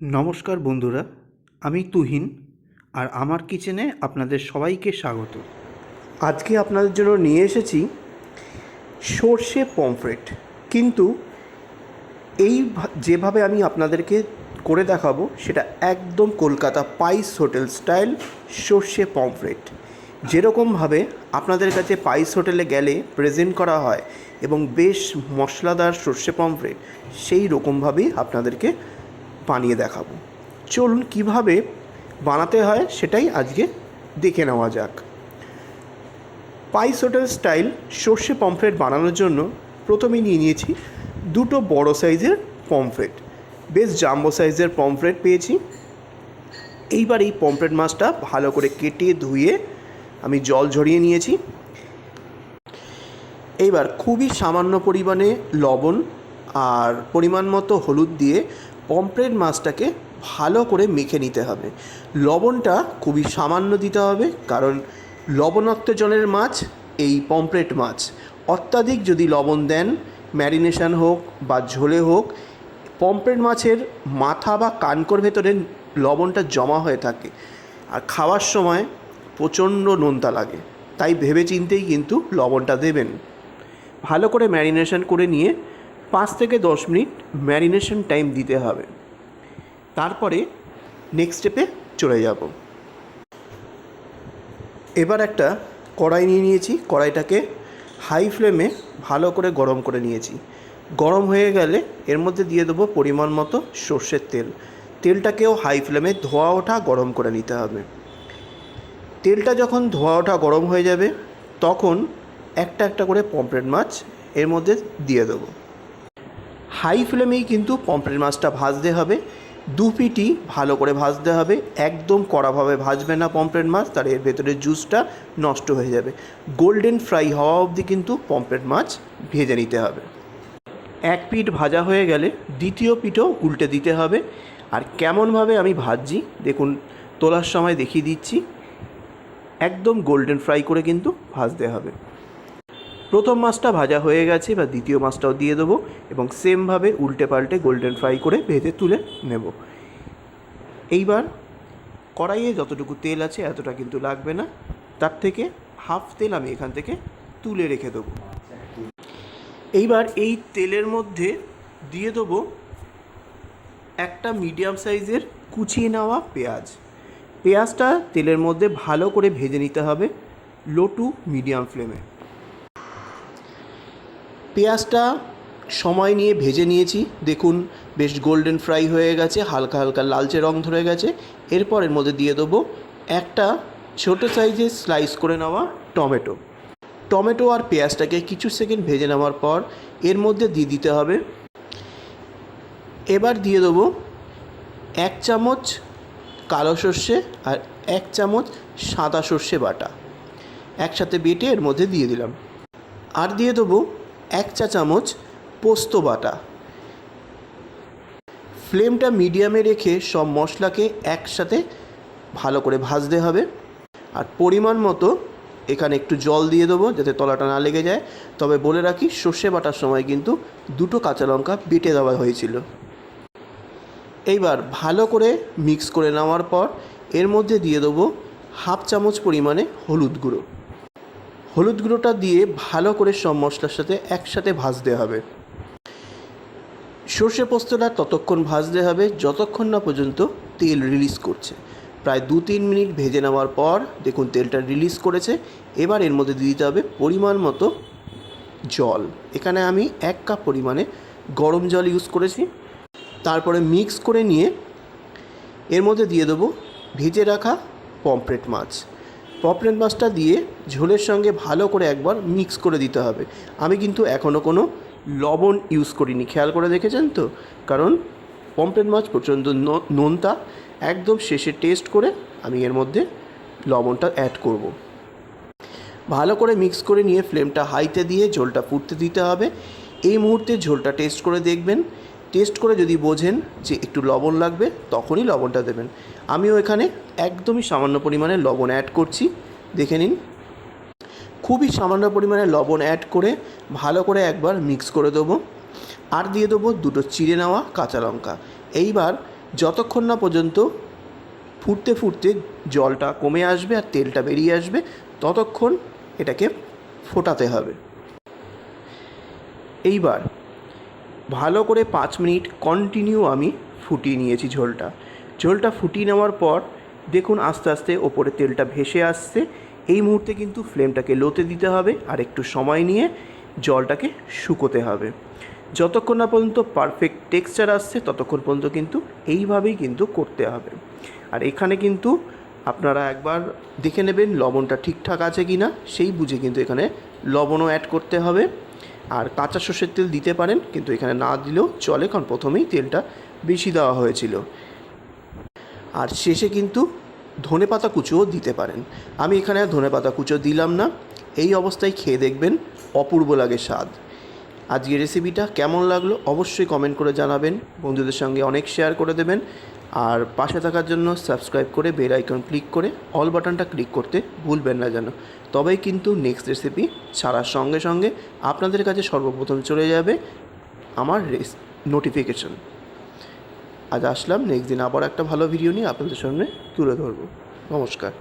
নমস্কার বন্ধুরা, আমি তুহিন আর আমার কিচেনে আপনাদের সবাইকে স্বাগত। আজকে আপনাদের জন্য নিয়ে এসেছি সর্ষে পমফ্রেট। কিন্তু এই যেভাবে আমি আপনাদেরকে করে দেখাবো, সেটা একদম কলকাতা পাইস হোটেল স্টাইল সর্ষে পমফ্রেট। যেরকমভাবে আপনাদের কাছে পাইস হোটেলে গেলে প্রেজেন্ট করা হয় এবং বেশ মশলাদার সর্ষে পমফ্রেট, সেই রকমভাবেই আপনাদেরকে বানিয়ে দেখাবো। চলুন কীভাবে বানাতে হয় সেটাই আজকে দেখে নেওয়া যাক। পাইস হোটেল স্টাইল সর্ষে পমফ্রেট বানানোর জন্য প্রথমে নিয়ে নিয়েছি দুটো বড় সাইজের পমফ্রেট। বেশ জাম্বো সাইজের পমফ্রেট পেয়েছি। এইবার এই পমফ্রেট মাছটা ভালো করে কেটে ধুয়ে আমি জল ঝরিয়ে নিয়েছি। এইবার খুবই সামান্য পরিমাণে লবণ আর পরিমাণ মতো হলুদ দিয়ে পমফ্রেট মাছটাকে ভালো করে মেখে নিতে হবে। লবণটা খুবই সামান্য দিতে হবে, কারণ লবণাক্ত জলের মাছ এই পমফ্রেট মাছ। অত্যাধিক যদি লবণ দেন, ম্যারিনেশন হোক বা ঝোলে হোক, পমফ্রেট মাছের মাথা বা কানকোর ভেতরে লবণটা জমা হয়ে থাকে। আর খাওয়ার সময় প্রচণ্ড নোনতা লাগে, তাই ভেবে চিন্তেই কিন্তু লবণটা দেবেন। ভালো করে ম্যারিনেশন করে নিয়ে পাঁচ থেকে দশ মিনিট ম্যারিনেশন টাইম দিতে হবে। তারপরে নেক্সট স্টেপে চলে যাব। এবার একটা কড়াই নিয়ে নিয়েছি, কড়াইটাকে হাই ফ্লেমে ভালো করে গরম করে নিয়েছি। গরম হয়ে গেলে এর মধ্যে দিয়ে দেবো পরিমাণ মতো সর্ষের তেল। তেলটাকেও হাই ফ্লেমে ধোয়া ওঠা গরম করে নিতে হবে। তেলটা যখন ধোয়া ওঠা গরম হয়ে যাবে, তখন একটা একটা করে পমফ্রেট মাছ এর মধ্যে দিয়ে দেবো। হাই ফ্লেমেই কিন্তু পমফ্রেট মাছটা ভাজতে হবে। দু পিটি ভালো করে ভাজতে হবে। একদম কড়াভাবে ভাজবে না পমফ্রেট মাছ, তার এর ভেতরে জুসটা নষ্ট হয়ে যাবে। গোল্ডেন ফ্রাই হওয়া অবধি কিন্তু পমফ্রেট মাছ ভেজে নিতে হবে। এক পিঠ ভাজা হয়ে গেলে দ্বিতীয় পিঠও উল্টে দিতে হবে। আর কেমনভাবে আমি ভাজছি, দেখুন, তোলার সময় দেখিয়ে দিচ্ছি। একদম গোল্ডেন ফ্রাই করে কিন্তু ভাজতে হবে। প্রথম মাছটা ভাজা হয়ে গেছে বা দ্বিতীয় মাছটাও দিয়ে দেবো এবং সেমভাবে উল্টে পাল্টে গোল্ডেন ফ্রাই করে ভেজে তুলে নেব। এইবার কড়াইয়ে যতটুকু তেল আছে এতটা কিন্তু লাগবে না, তার থেকে হাফ তেল আমি এখান থেকে তুলে রেখে দেবো। এইবার এই তেলের মধ্যে দিয়ে দেবো একটা মিডিয়াম সাইজের কুচিয়ে নেওয়া পেঁয়াজ। পেঁয়াজটা তেলের মধ্যে ভালো করে ভেজে নিতে হবে, লো টু মিডিয়াম ফ্লেমে। পেঁয়াজটা সময় নিয়ে ভেজে নিয়েছি। দেখুন, বেশ গোল্ডেন ফ্রাই হয়ে গেছে, হালকা হালকা লালচে রং ধরে গেছে। এরপর এর মধ্যে দিয়ে দেবো একটা ছোট সাইজে স্লাইস করে নেওয়া টমেটো। টমেটো আর পেঁয়াজটাকে কিছু সেকেন্ড ভেজে নেওয়ার পর এর মধ্যে দিয়ে দিতে হবে। এবার দিয়ে দেবো এক চামচ কালো সর্ষে আর এক চামচ সাদা সর্ষে বাটা। একসাথে বেটে এর মধ্যে দিয়ে দিলাম। আর দিয়ে দেবো এক চা চামচ পোস্ত বাটা। ফ্লেমটা মিডিয়ামে রেখে সব মশলাকে একসাথে ভালো করে ভাজতে হবে। আর পরিমাণ মতো এখানে একটু জল দিয়ে দেবো যাতে তলাটা না লেগে যায়। তবে বলে রাখি, সর্ষে বাটার সময় কিন্তু দুটো কাঁচা লঙ্কা বেটে দেওয়া হয়েছিল। এইবার ভালো করে মিক্স করে নেওয়ার পর এর মধ্যে দিয়ে দেবো হাফ চামচ পরিমাণে হলুদ গুঁড়ো। হলুদ গুঁড়োটা দিয়ে ভালো করে সব মশলার সাথে একসাথে ভাজতে হবে। সর্ষে পোস্তটা ততক্ষণ ভাজতে হবে, যতক্ষণ না পর্যন্ত তেল রিলিজ করছে। প্রায় দু তিন মিনিট ভেজে নেওয়ার পর দেখুন তেলটা রিলিজ করেছে। এবার এর মধ্যে দিয়ে দিতে হবে পরিমাণ মতো জল। এখানে আমি এক কাপ পরিমাণে গরম জল ইউজ করেছি। তারপরে মিক্স করে নিয়ে এর মধ্যে দিয়ে দেবো ভেজে রাখা পমফ্রেট মাছ। পমফ্রেট মাছটা দিয়ে ঝোলের সঙ্গে ভালো করে একবার মিক্স করে দিতে হবে। আমি কিন্তু এখনও কোনো লবণ ইউজ করিনি, খেয়াল করে দেখেছেন তো? কারণ পমফ্রেট মাছ প্রচণ্ড নোনতা, একদম শেষে টেস্ট করে আমি এর মধ্যে লবণটা অ্যাড করব। ভালো করে মিক্স করে নিয়ে ফ্লেমটা হাইতে দিয়ে ঝোলটা ফুটতে দিতে হবে। এই মুহূর্তে ঝোলটা টেস্ট করে দেখবেন। টেস্ট করে যদি বোঝেন যে একটু লবণ লাগবে, তখনই লবণটা দেবেন। আমিও এখানে একদমই সামান্য পরিমাণে লবণ অ্যাড করছি। দেখে নিন। খুবই সামান্য পরিমাণে লবণ অ্যাড করে ভালো করে একবার মিক্স করে দেবো। আর দিয়ে দেবো দুটো চিড়ে নেওয়া কাঁচা লঙ্কা। এইবার যতক্ষণ না পর্যন্ত ফুটতে ফুটতে জলটা কমে আসবে আর তেলটা বেরিয়ে আসবে, ততক্ষণ এটাকে ফোটাতে হবে। এইবার ভালো করে পাঁচ মিনিট কন্টিনিউ আমি ফুটিয়ে নিয়েছি ঝোলটা। ঝোলটা ফুটিয়ে নেওয়ার পর দেখুন আস্তে আস্তে ওপরে তেলটা ভেসে আসছে। এই মুহূর্তে কিন্তু ফ্লেমটাকে লোতে দিতে হবে আর একটু সময় নিয়ে জলটাকে শুকোতে হবে। যতক্ষণ না পর্যন্ত পারফেক্ট টেক্সচার আসছে, ততক্ষণ পর্যন্ত কিন্তু এইভাবেই কিন্তু করতে হবে। আর এখানে কিন্তু আপনারা একবার দেখে নেবেন লবণটা ঠিকঠাক আছে কি না সেই বুঝে কিন্তু এখানে লবণও অ্যাড করতে হবে। আর কাঁচা সর্ষের তেল দিতে পারেন, কিন্তু এখানে না দিলেও চলে, কারণ প্রথমেই তেলটা বেশি দেওয়া হয়েছিল। আর শেষে কিন্তু ধনে পাতা কুচোও দিতে পারেন। আমি এখানে আর ধনে পাতা কুচো দিলাম না। এই অবস্থায় খেয়ে দেখবেন অপূর্ব লাগে স্বাদ। আজকের রেসিপিটা কেমন লাগল অবশ্যই কমেন্ট করে জানাবেন। বন্ধুদের সঙ্গে অনেক শেয়ার করে দেবেন। আর পাশে থাকার জন্য সাবস্ক্রাইব করে বেল আইকন ক্লিক করে অল বাটনটা ক্লিক করতে ভুলবেন না যেন। তবেই কিন্তু নেক্সট রেসিপি ছাড়ার সঙ্গে সঙ্গে আপনাদের কাছে সর্বপ্রথম চলে যাবে আমার রেস নোটিফিকেশন আজ আসলাম নেক্সট দিন আবার একটা ভালো ভিডিও নিয়ে আপনাদের সামনে তুলে ধরবো। নমস্কার।